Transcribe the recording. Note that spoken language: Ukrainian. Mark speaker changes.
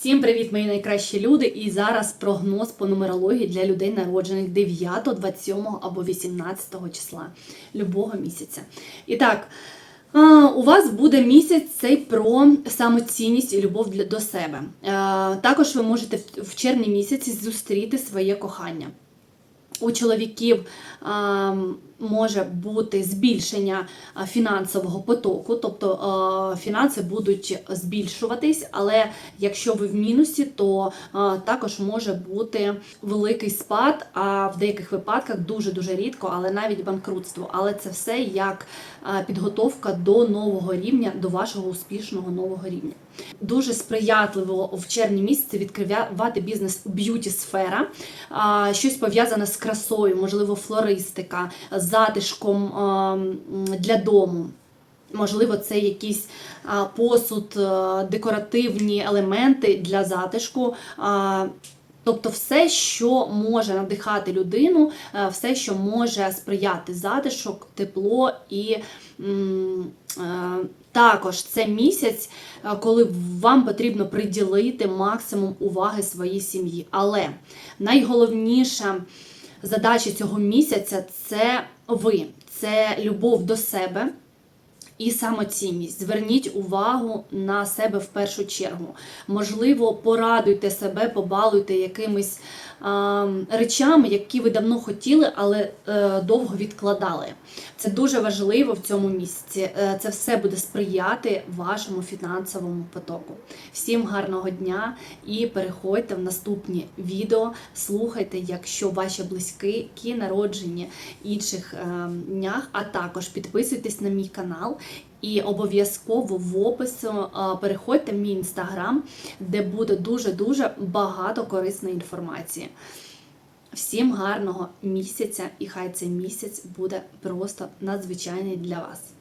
Speaker 1: Всім привіт, мої найкращі люди! І зараз прогноз по нумерології для людей, народжених 9, 27 або 18 числа любого місяця. І так, у вас буде місяць цей про самоцінність і любов до себе. Також ви можете в- червні місяці зустріти своє кохання. У чоловіків може бути збільшення фінансового потоку, тобто фінанси будуть збільшуватись, але якщо ви в мінусі, то також може бути великий спад, а в деяких випадках дуже-дуже рідко, але навіть банкрутство. Але це все як підготовка до нового рівня, до вашого успішного нового рівня. Дуже сприятливо в червні місяці відкривати бізнес б'юті сфера, щось пов'язане з красою, можливо, флористика, затишком для дому. Можливо, це якийсь посуд, декоративні елементи для затишку. Тобто все, що може надихати людину, е, все, що може сприяти затишок, тепло і е, також це місяць, е, коли вам потрібно приділити максимум уваги своїй сім'ї. Але найголовніша задача цього місяця це ви, це любов до себе. І самоцінність. Зверніть увагу на себе в першу чергу. Можливо, порадуйте себе, побалуйте якимись а, речами, які ви давно хотіли, але е, довго відкладали. Це дуже важливо в цьому місці. Е, це все буде сприяти вашому фінансовому потоку. Всім гарного дня і переходьте в наступні відео. Слухайте, якщо ваші близькі народжені інших е, днях, а також підписуйтесь на мій канал. І обов'язково в опису е, переходьте в мій інстаграм, де буде дуже-дуже багато корисної інформації. Всім гарного місяця, і хай цей місяць буде просто надзвичайний для вас.